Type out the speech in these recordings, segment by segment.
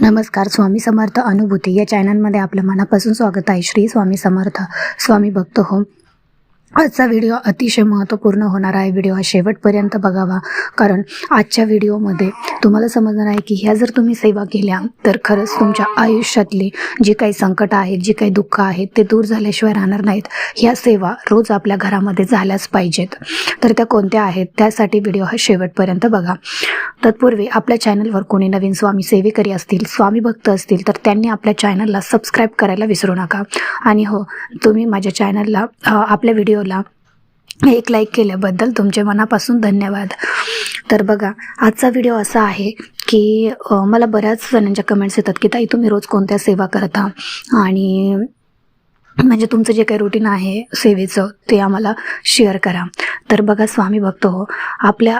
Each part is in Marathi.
नमस्कार स्वामी समर्थ अनुभूती. या चॅनलमध्ये आपलं मनापासून स्वागत आहे. श्री स्वामी समर्थ स्वामी भक्त हो. आजचा व्हिडिओ अतिशय महत्त्वपूर्ण होणार आहे. व्हिडिओ हा शेवटपर्यंत बघावा. कारण आजच्या व्हिडिओमध्ये तुम्हाला समजणार आहे की ह्या जर तुम्ही सेवा केल्या तर खरंच तुमच्या आयुष्यातली जी काही संकट आहेत जी काही दुःख आहेत ते दूर झाल्याशिवाय राहणार नाहीत. ह्या सेवा रोज आपल्या घरामध्ये झाल्याच पाहिजेत. तर त्या कोणत्या आहेत त्यासाठी व्हिडिओ हा शेवटपर्यंत बघा. तत्पूर्वी आपल्या चॅनलवर कोणी नवीन स्वामी सेवेकरी असतील स्वामी भक्त असतील तर त्यांनी आपल्या चॅनलला सबस्क्राईब करायला विसरू नका. आणि हो तुम्ही माझ्या चॅनलला आपल्या व्हिडिओ व्हिडिओला एक लाईक केल्याबद्दल तुमचे मनापासून धन्यवाद. तर बघा आजचा व्हिडिओ असा आहे की मला बऱ्याच जणांच्या कमेंट्स येतात की ताई तुम्ही रोज कोणत्या सेवा करता? आणि म्हणजे तुमचं जे काही रुटीन आहे सेवेचं ते आम्हाला शेअर करा. तर बघा स्वामी भक्त हो आपल्या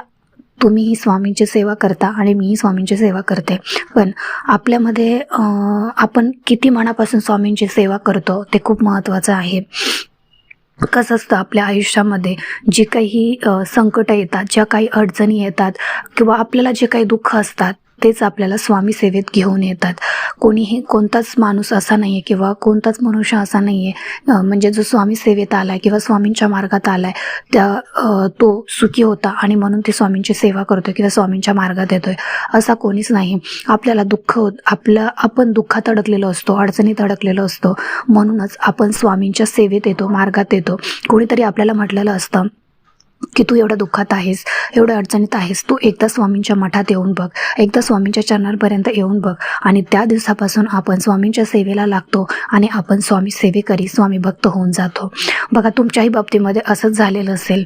तुम्हीही स्वामींची सेवा करता आणि मीही स्वामींची सेवा करते. पण आपल्यामध्ये आपण किती मनापासून स्वामींची सेवा करतो ते खूप महत्त्वाचं आहे. कसं असतं आपल्या आयुष्यामध्ये? जी काही संकटं येतात ज्या काही अडचणी येतात किंवा आपल्याला जे काही दुःख असतात तेच आपल्याला स्वामी सेवेत घेऊन येतात. कोणीही कोणताच माणूस असा नाही आहे किंवा कोणताच मनुष्य असा नाही आहे म्हणजे जो स्वामी सेवेत आला आहे किंवा स्वामींच्या मार्गात आला आहे त्या तो सुखी होता आणि म्हणून ते स्वामींची सेवा करतोय किंवा स्वामींच्या मार्गात येतोय असा कोणीच नाही. आपल्याला दुःख होत आपलं आपण दुःखात अडकलेलो असतो अडचणीत अडकलेलो असतो म्हणूनच आपण स्वामींच्या सेवेत येतो मार्गात येतो. कोणीतरी आपल्याला म्हटलेलं असतं की तू एवढ्या दुःखात आहेस एवढ्या अडचणीत आहेस तू एकदा स्वामींच्या मठात येऊन बघ एकदा स्वामींच्या चरणांपर्यंत येऊन बघ आणि त्या दिवसापासून आपण स्वामींच्या सेवेला लागतो आणि आपण स्वामी सेवेकरी स्वामी भक्त होऊन जातो. बघा तुमच्याही बाबतीमध्ये असंच झालेलं असेल.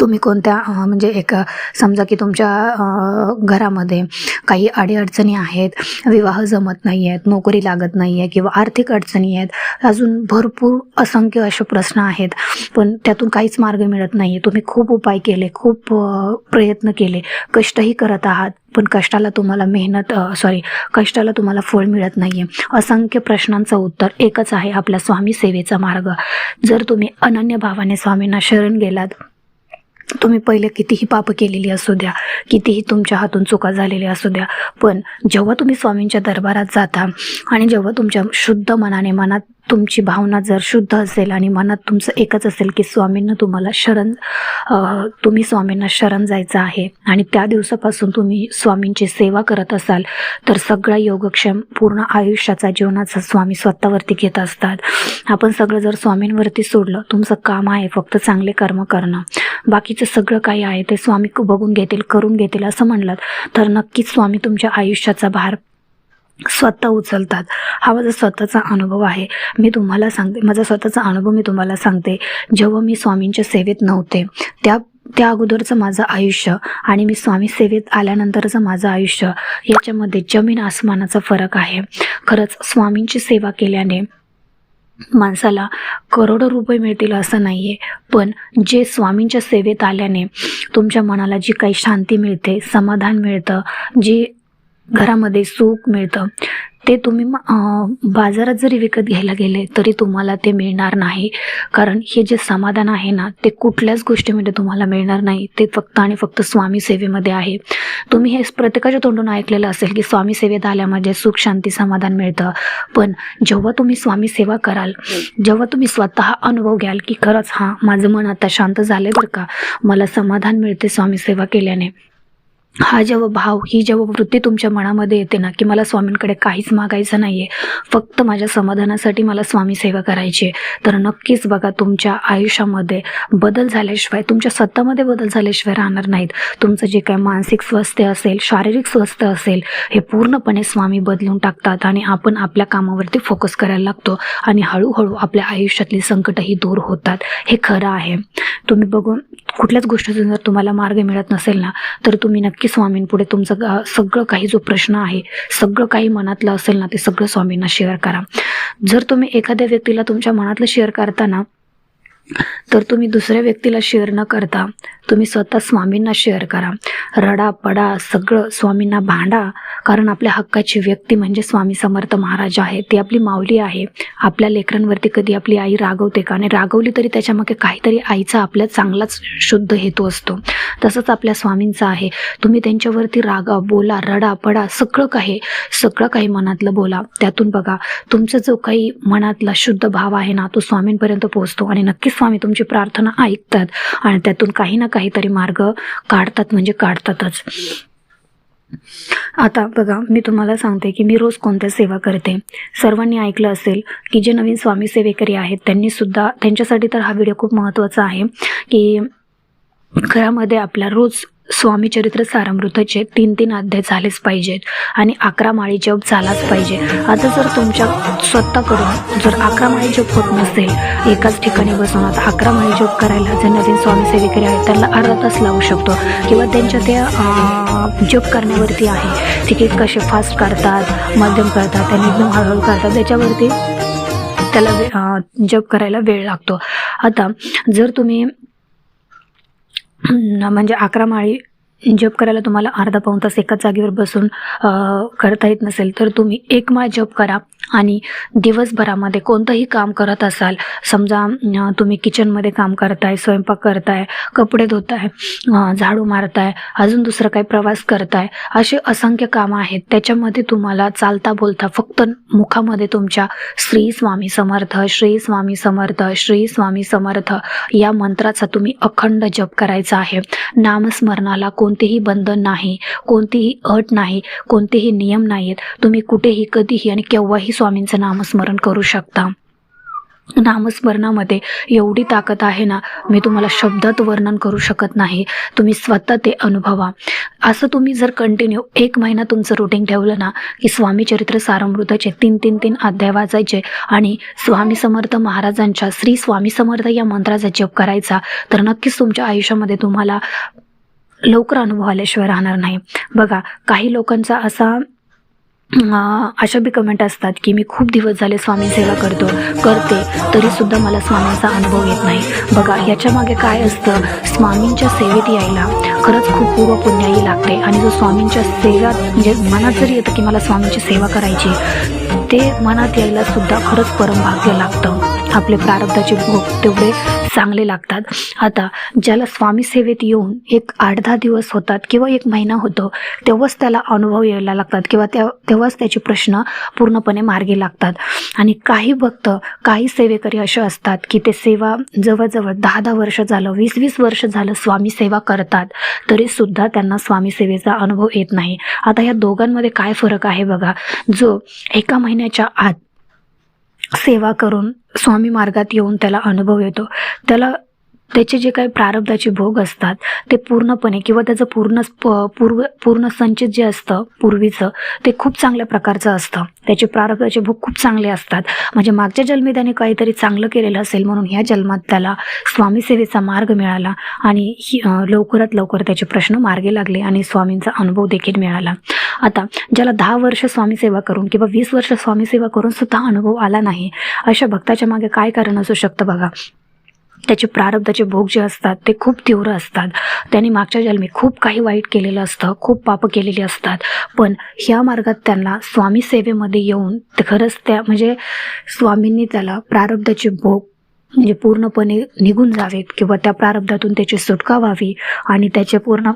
तुम्ही कोणत्या म्हणजे एक समजा की तुमच्या घरामध्ये काही अडीअडचणी आहेत विवाह जमत नाही आहेत नोकरी लागत नाही आहे किंवा आर्थिक अडचणी आहेत अजून भरपूर असंख्य असे प्रश्न आहेत पण त्यातून काहीच मार्ग मिळत नाही आहे तुम्ही खूप उपाय केले खूप प्रयत्न केले कष्टही करत आहात पण कष्टाला तुम्हाला मेहनत सॉरी कष्टाला तुम्हाला फळ मिळत नाही आहे असंख्य प्रश्नांचं उत्तर एकच आहे आपल्या स्वामी सेवेचा मार्ग. जर तुम्ही अनन्य भावाने स्वामींना शरण गेलात तुम्ही पहिले कितीही पाप केलेली असू द्या कितीही तुमच्या हातून चुका झालेल्या असू द्या पण जेव्हा तुम्ही स्वामींच्या दरबारात जाता आणि जेव्हा तुमच्या शुद्ध मनाने मनात तुमची भावना जर शुद्ध असेल आणि मनात तुमचं एकच असेल की स्वामींना तुम्हाला शरण तुम्ही स्वामींना शरण जायचं आहे आणि त्या दिवसापासून तुम्ही स्वामींची सेवा करत असाल तर सगळा योगक्षम पूर्ण आयुष्याचा जीवनाचा स्वामी स्वतःवरती घेत असतात. आपण सगळं जर स्वामींवरती सोडलं तुमचं काम आहे फक्त चांगले कर्म करणं. बाकीचं सगळं काही आहे ते स्वामी बघून घेतील करून घेतील असं म्हणलं तर नक्कीच स्वामी तुमच्या आयुष्याचा भार स्वतः उचलतात. हा माझा स्वतःचा अनुभव आहे. मी तुम्हाला सांगते माझा स्वतःचा अनुभव मी तुम्हाला सांगते. जेव्हा मी स्वामींच्या सेवेत नव्हते त्या त्या अगोदरचं माझं आयुष्य आणि मी स्वामी सेवेत आल्यानंतरचं माझं आयुष्य याच्यामध्ये जमीन आसमानाचा फरक आहे. खरंच स्वामींची सेवा केल्याने माणसाला करोडो रुपये मिळतील असं नाही आहे पण जे स्वामींच्या सेवेत आल्याने तुमच्या मनाला जी काही शांती मिळते समाधान मिळतं जी घरामध्ये सुख मिळतं. ते तुम्ही बाजारात जरी विकत घ्यायला गेले तरी तुम्हाला ते मिळणार नाही. कारण हे जे समाधान आहे ना ते कुठल्याच गोष्टीमध्ये तुम्हाला मिळणार नाही. ते फक्त आणि फक्त स्वामी सेवेमध्ये आहे. तुम्ही हे प्रत्येकाच्या तोंडून ऐकलेलं असेल की स्वामी सेवेत आल्यामध्ये सुख शांती समाधान मिळतं. पण जेव्हा तुम्ही स्वामी सेवा कराल जेव्हा तुम्ही स्वतः अनुभव घ्याल की खरंच हां माझं मन आता शांत झालं बरं का? मला समाधान मिळते स्वामी सेवा केल्याने. हा जेव्हा भाव ही जेव्हा वृत्ती तुमच्या मनामध्ये येते ना की मला स्वामींकडे काहीच मागायचं नाही आहे फक्त माझ्या समाधानासाठी मला स्वामी सेवा करायची आहे तर नक्कीच बघा तुमच्या आयुष्यामध्ये बदल झाल्याशिवाय तुमच्या स्वतःमध्ये बदल झाल्याशिवाय राहणार नाहीत. तुमचं जे काही मानसिक स्वास्थ्य असेल शारीरिक स्वास्थ्य असेल हे पूर्णपणे स्वामी बदलून टाकतात आणि आपण आपल्या कामावरती फोकस करायला लागतो आणि हळूहळू आपल्या आयुष्यातली संकटही दूर होतात. हे खरं आहे. तुम्ही बघून कुठल्याच गोष्टीतून जर तुम्हाला मार्ग मिळत नसेल ना तर तुम्ही नक्की की स्वामींपुढे तुमचं गा- सगळं काही जो प्रश्न आहे सगळं काही मनातलं असेल ना ते सगळं स्वामींना शेअर करा. जर तुम्ही एखाद्या व्यक्तीला तुमच्या मनातलं शेअर करताना तर तुम्ही दुसऱ्या व्यक्तीला शेअर न करता तुम्ही स्वतः स्वामींना शेअर करा. रडा पडा सगळं स्वामींना भांडा कारण आपल्या हक्काची व्यक्ती म्हणजे स्वामी समर्थ महाराज आहे. ती आपली माऊली आहे. आपल्या लेकरांवरती कधी आपली आई रागवते का? आणि रागवली तरी त्याच्यामागे काहीतरी आईचा आपल्या चांगलाच शुद्ध हेतू असतो. तसंच आपल्या स्वामींचा आहे. तुम्ही त्यांच्यावरती रागा बोला रडा पडा सगळं काही सगळं काही मनातलं बोला. त्यातून बघा तुमचा जो काही मनातला शुद्ध भाव आहे ना तो स्वामींपर्यंत पोहोचतो. आणि नक्कीच स्वामी तुमची प्रार्थना ऐकतात आणि त्यातून काही ना काहीतरी मार्ग काढतात म्हणजे काढतातच. आता बघा मी तुम्हाला सांगते की मी रोज कोणत्या सेवा करते. सर्वांनी ऐकलं असेल की जे नवीन स्वामी सेवेकरी आहेत त्यांनी सुद्धा त्यांच्यासाठी तर हा व्हिडिओ खूप महत्त्वाचा आहे की घरामध्ये आपल्या रोज स्वामी चरित्र सारामृताचे तीन तीन अध्याय झालेच पाहिजेत आणि अकरा माळी जप झालाच पाहिजे. आता जर तुमच्या स्वतःकडून जर अकरा माळी जप होत नसेल एकाच ठिकाणी बसून आता अकरा माळी जप करायला जे नवीन स्वामीसेविकरी आहेत त्यांना अर्धा तास लावू शकतो. किंवा त्यांच्या त्या जप करण्यावरती आहे. तिकीट कसे फास्ट करतात मध्यम करतात त्यांनी एकदम हळूहळू करतात त्याच्यावरती त्याला वे जप करायला वेळ लागतो. आता जर तुम्ही म्हणजे अकरा माळी जप करायला तुम्हाला अर्धा पाऊण तास एकाच जागेवर बसून करता येत नसेल तर तुम्ही एक माळ जप करा. आणि दिवसभरामध्ये कोणतंही काम करत असाल समजा तुम्ही किचनमध्ये काम करताय स्वयंपाक करताय कपडे धुताय झाडू मारताय अजून दुसरं काही प्रवास करताय असे असंख्य कामं आहेत. त्याच्यामध्ये तुम्हाला चालता बोलता फक्त मुखामध्ये तुमच्या श्री स्वामी समर्थ श्री स्वामी समर्थ श्री स्वामी समर्थ या मंत्राचा तुम्ही अखंड जप करायचा आहे. नामस्मरणाला कोणतेही बंधन नाही कोणतीही अट नाही कोणतेही नियम नाहीत. तुम्ही कुठेही कधीही आणि केव्हाही स्वामींचं नामस्मरण करू शकता. नामस्मरणामध्ये एवढी ताकद आहे ना मी तुम्हाला शब्दात वर्णन करू शकत नाही. तुम्ही स्वतः ते अनुभवा. असं तुम्ही जर कंटिन्यू एक महिना तुमचं रुटीन ठेवलं ना की स्वामी चरित्र सारमृताचे तीन तीन तीन अध्याय वाचायचे आणि स्वामी समर्थ महाराजांच्या श्री स्वामी समर्थ या मंत्राचा जप करायचा तर नक्कीच तुमच्या आयुष्यामध्ये तुम्हाला लवकर अनुभव आल्याशिवाय राहणार नाही. बघा काही लोकांचा असा अशा बी कमेंट असतात की मी खूप दिवस झाले स्वामी सेवा करतो करते तरीसुद्धा मला स्वामींचा अनुभव येत नाही. बघा याच्या मागे काय असतं? स्वामींच्या सेवेत यायला खरंच खूप पूर्व पुण्याही लागते आणि जो स्वामींच्या सेवात म्हणजे मनात जरी येतं की मला स्वामींची सेवा करायची ते मनात यायला सुद्धा खरंच परमभाग्य लागतं. आपले प्रारब्धाचे भोग तेवढे चांगले लागतात. आता ज्याला स्वामी सेवेत येऊन एक आठ दहा दिवस होतात किंवा एक महिना होतो तेव्हाच त्याला अनुभव यायला लागतात किंवा त्या तेव्हाच त्याचे प्रश्न पूर्णपणे मार्गी लागतात. आणि काही भक्त काही सेवेकरी असे असतात की ते सेवा जवळजवळ दहा दहा वर्ष झालं वीस वीस वर्ष झालं स्वामी सेवा करतात तरी सुद्धा त्यांना स्वामी सेवेचा अनुभव येत नाही. आता या दोघांमध्ये काय फरक आहे बघा. जो एका महिन्याच्या आत सेवा करून स्वामी मार्गात येऊन त्याला अनुभव येतो. त्याला त्याचे जे काही प्रारब्धाचे भोग असतात ते पूर्णपणे किंवा त्याचं पूर्ण प- पूर्व पूर्ण संचित जे असतं पूर्वीचं ते खूप चांगल्या प्रकारचं असतं. त्याचे प्रारब्धाचे भोग खूप चांगले असतात. म्हणजे मागच्या जन्मी त्याने काहीतरी चांगलं केलेलं असेल म्हणून ह्या जन्मात त्याला स्वामीसेवेचा मार्ग मिळाला आणि ही लवकरात लवकर त्याचे प्रश्न मार्गे लागले आणि स्वामींचा अनुभव देखील मिळाला. आता ज्याला दहा वर्ष स्वामीसेवा करून किंवा वीस वर्ष स्वामीसेवा करून सुद्धा अनुभव आला नाही अशा भक्ताच्या मागे काय कारण असू शकतं बघा? त्याचे प्रारब्धाचे भोग जे असतात ते खूप तीव्र असतात. त्यांनी मागच्या जन्मी खूप काही वाईट केलेलं असतं खूप पापं केलेली असतात. पण ह्या मार्गात त्यांना स्वामी सेवेमध्ये येऊन ते खरंच त्या म्हणजे स्वामींनी त्याला प्रारब्धाचे भोग म्हणजे पूर्णपणे निघून जावेत किंवा त्या प्रारब्धातून त्याची सुटका व्हावी आणि त्याचे पूर्ण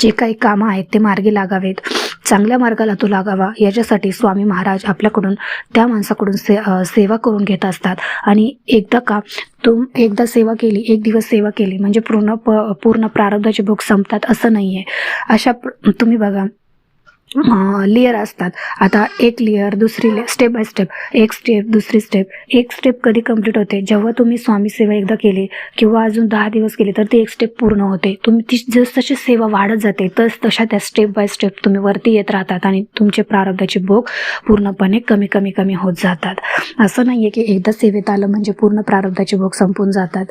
जे काही कामं आहेत ते मार्गी लागावेत. चांगल्या मार्गाला तो लागावा. याच्यासाठी स्वामी महाराज आपल्याकडून त्या माणसाकडून से सेवा करून घेत असतात. आणि एकदा का तुम एकदा सेवा केली एक दिवस सेवा केली म्हणजे पूर्ण प पूर्ण प्रारब्धाचे भोग संपतात असं नाही आहे अशा तुम्ही बघा लेअर असतात. आता एक लेअर दुसरी ले स्टेप बाय स्टेप एक स्टेप दुसरी स्टेप एक स्टेप कधी कंप्लीट होते? जेव्हा तुम्ही स्वामी सेवा एकदा केली किंवा अजून दहा दिवस केली तर ती एक स्टेप पूर्ण होते. तुम्ही ती जस तशी सेवा वाढत जाते तस तशा त्या स्टेप बाय स्टेप तुम्ही वरती येत राहतात आणि तुमचे प्रारब्धाचे भोग पूर्णपणे कमी कमी कमी होत जातात. असं नाही आहे की एकदा सेवेत आलं म्हणजे पूर्ण प्रारब्धाचे भोग संपून जातात.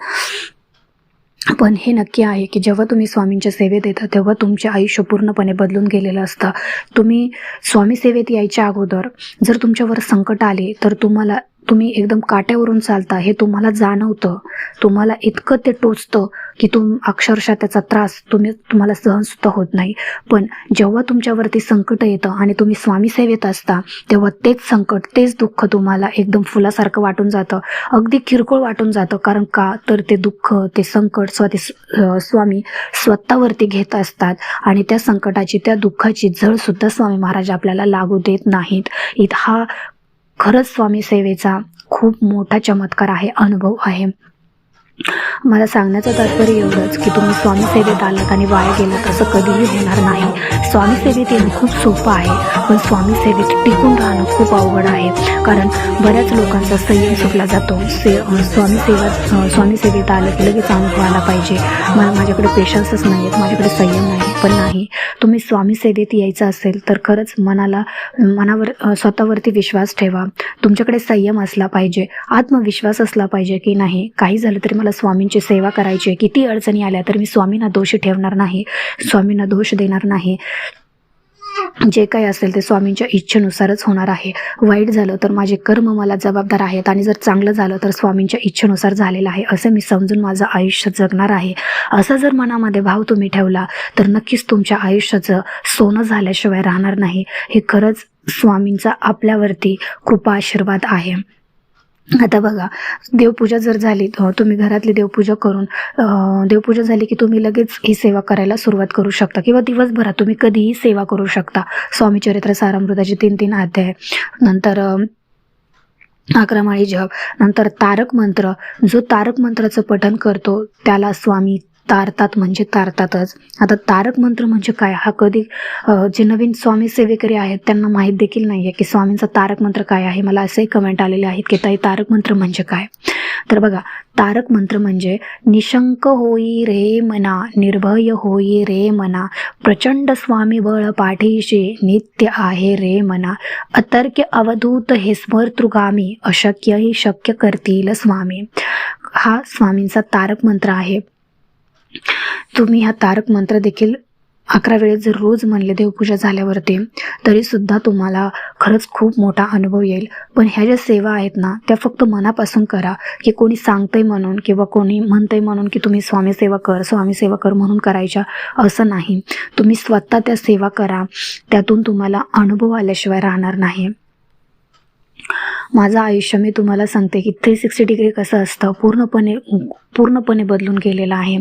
पण हे नक्की आहे की जेव्हा तुम्ही स्वामींच्या सेवेत येता तेव्हा तुमचे आयुष्य पूर्णपणे बदलून गेलेलं असतं. तुम्ही स्वामी सेवेत यायच्या अगोदर जर तुमच्यावर संकट आले तर तुम्हाला तुम्ही एकदम काट्यावरून चालता हे तुम्हाला जाणवतं. तुम्हाला इतकं ते टोचतं की तुम अक्षरशः त्याचा त्रास तुम्ही तुम्हाला सहनसुद्धा होत नाही. पण जेव्हा तुमच्यावरती संकट येतं आणि तुम्ही स्वामी सेवेत असता तेव्हा तेच संकट तेच दुःख तुम्हाला एकदम फुलासारखं वाटून जातं. अगदी किरकोळ वाटून जातं. कारण का? तर ते दुःख ते संकट स्वतः स्वामी स्वतःवरती घेत असतात आणि त्या संकटाची त्या दुःखाची झळसुद्धा स्वामी महाराज आपल्याला लागू देत नाहीत. इत हा खरंच स्वामी सेवेचा खूप मोठा चमत्कार आहे अनुभव आहे. मला सांगण्याचं तात्पर्य एवढंच की तुम्ही स्वामी सेवेत आलात आणि वाया गेलात असं कधीही होणार नाही. स्वामी सेवेत येणं खूप सोपं आहे पण स्वामी सेवेत टिकून राहणं खूप अवघड आहे. कारण बऱ्याच लोकांचा संयम सुटला जातो. से अं, स्वामी सेवेत स्वामी सेवेत आलं की लगेच अनुभव आला पाहिजे. मला माझ्याकडे पेशन्सच नाही आहेत माझ्याकडे संयम नाही. पण नाही तुम्ही स्वामी सेवेत यायचं असेल तर खरंच मनाला मनावर स्वतःवरती विश्वास ठेवा. तुमच्याकडे संयम असला पाहिजे आत्मविश्वास असला पाहिजे की नाही काही झालं तरी मला स्वामींची सेवा करायची आहे. किती अडचणी आल्या तर मी स्वामींना दोषी ठेवणार नाही स्वामींना दोष देणार नाही. जे काही असेल ते स्वामींच्या इच्छेनुसारच होणार आहे. वाईट झालं तर माझे कर्म मला जबाबदार आहेत आणि जर चांगलं झालं तर स्वामींच्या इच्छेनुसार झालेलं आहे असं मी समजून माझं आयुष्य जगणार आहे. असा जर मनामध्ये भाव तुम्ही ठेवला तर नक्कीच तुमच्या आयुष्याचं सोनं झाल्याशिवाय राहणार नाही. हे खरंच स्वामींचा आपल्यावरती कृपा आशीर्वाद आहे. आता बघा देवपूजा जर झाली तुम्ही घरातली देवपूजा करून देवपूजा झाली की तुम्ही लगेच ही सेवा करायला सुरुवात करू शकता. किंवा दिवसभरात तुम्ही कधीही सेवा करू शकता. स्वामी चरित्र सारामृताचे तीन तीन अध्याय. नंतर अकरामाळी जप. नंतर तारक मंत्र. जो तारक मंत्राचं पठण करतो त्याला स्वामी तारतात म्हणजे तारतातच. आता तारक मंत्र म्हणजे काय? हा कधी जे नवीन स्वामी सेवेकरी आहेत त्यांना माहीत देखील नाही आहे की स्वामींचा तारक मंत्र काय आहे. मला असेही कमेंट आलेले आहेत की ताई तारक मंत्र म्हणजे काय? तर बघा तारक मंत्र म्हणजे निशंक होई रे मना निर्भय होई रे मना प्रचंड स्वामी बळ पाठीशी नित्य आहे रे मना अतर्क्य अवधूत हे स्मर्तृगामी अशक्यही शक्य करतील स्वामी. हा स्वामींचा तारक मंत्र आहे. तुम्ही हा तारक मंत्र देखील अकरा वेळेस जर रोज म्हणले देवपूजा झाल्यावरती तरीसुद्धा तुम्हाला खरंच खूप मोठा अनुभव येईल. पण ह्या ज्या सेवा आहेत ना त्या फक्त मनापासून करा की कोणी सांगतंय म्हणून किंवा कोणी म्हणतंय म्हणून की तुम्ही स्वामी सेवा कर स्वामी सेवा कर म्हणून करायच्या असं नाही. तुम्ही स्वतः त्या सेवा करा त्यातून तुम्हाला अनुभव आल्याशिवाय राहणार नाही. माझं आयुष्य मी तुम्हाला सांगते की थ्री सिक्स्टी डिग्री कसं असतं? पूर्णपणे पूर्णपणे बदलून गेलेलं आहे.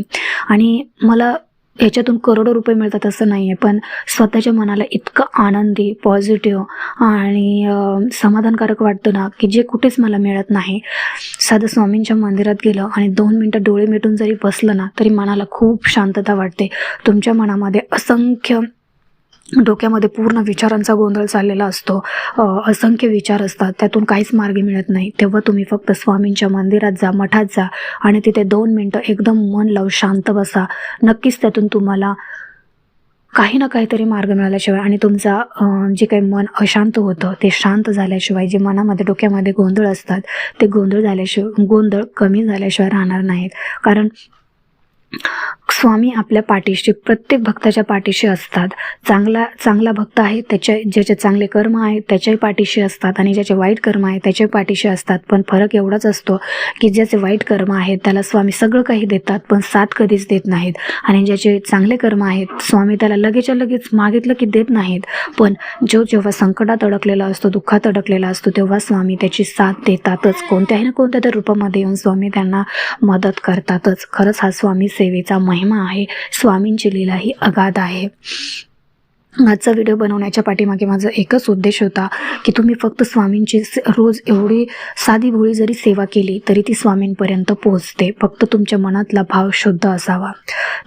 आणि मला याच्यातून करोडो रुपये मिळतात असं नाही आहे पण स्वतःच्या मनाला इतकं आनंदी पॉझिटिव्ह आणि समाधानकारक वाटतं ना की जे कुठेच मला मिळत नाही. साधं स्वामींच्या मंदिरात गेलं आणि दोन मिनटं डोळे मिटून जरी बसलं ना तरी मनाला खूप शांतता वाटते. तुमच्या मनामध्ये असंख्य डोक्यामध्ये पूर्ण विचारांचा गोंधळ चाललेला असतो. असंख्य विचार असतात. त्यातून काहीच मार्ग मिळत नाही. तेव्हा तुम्ही फक्त स्वामींच्या मंदिरात जा मठात जा आणि तिथे दोन मिनटं एकदम मन लावून शांत बसा. नक्कीच त्यातून तुम्हाला काही ना काहीतरी मार्ग मिळाल्याशिवाय आणि तुमचा जे काही मन अशांत होतं ते शांत झाल्याशिवाय जे मनामध्ये डोक्यामध्ये गोंधळ असतात ते गोंधळ झाल्याशिवाय गोंधळ कमी झाल्याशिवाय राहणार नाहीत. कारण स्वामी आपल्या पाठीशी प्रत्येक भक्ताच्या पाठीशी असतात. चांगला चांगला भक्त आहे त्याच्या ज्याचे चांगले कर्म आहेत त्याच्याही पाठीशी असतात. आणि ज्याचे वाईट कर्म आहे त्याच्याही पाठीशी असतात. पण फरक एवढाच असतो की ज्याचे वाईट कर्म आहेत त्याला स्वामी सगळं काही देतात पण साथ कधीच देत नाहीत. आणि ज्याचे चांगले कर्म आहेत स्वामी त्याला लगेचच्या लगेच मागितलं की देत नाहीत. पण जो जेव्हा संकटात अडकलेला असतो दुःखात अडकलेला असतो तेव्हा स्वामी त्याची साथ देतातच. कोणत्याही ना कोणत्या तरी रूपामध्ये येऊन स्वामी त्यांना मदत करतातच. खरंच हा स्वामी सेवेचा महिमा आहे. स्वामींची लीला ही अगाध आहे. आजचा व्हिडिओ बनवण्याच्या पाठीमागे माझा एकच उद्देश होता की तुम्ही फक्त स्वामींची रोज एवढी साधी भोळी जरी सेवा केली तरी ती स्वामींपर्यंत पोहोचते. फक्त तुमच्या मनातला भाव शुद्ध असावा.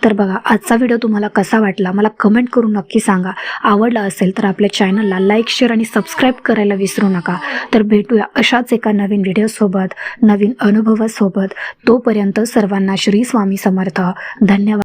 तर बघा आजचा व्हिडिओ तुम्हाला कसा वाटला मला कमेंट करून नक्की सांगा. आवडला असेल तर आपल्या चॅनलला लाईक शेअर आणि सबस्क्राईब करायला विसरू नका. तर भेटूया अशाच एका नवीन व्हिडिओसोबत नवीन अनुभवासोबत. तोपर्यंत सर्वांना श्री स्वामी समर्थ. धन्यवाद.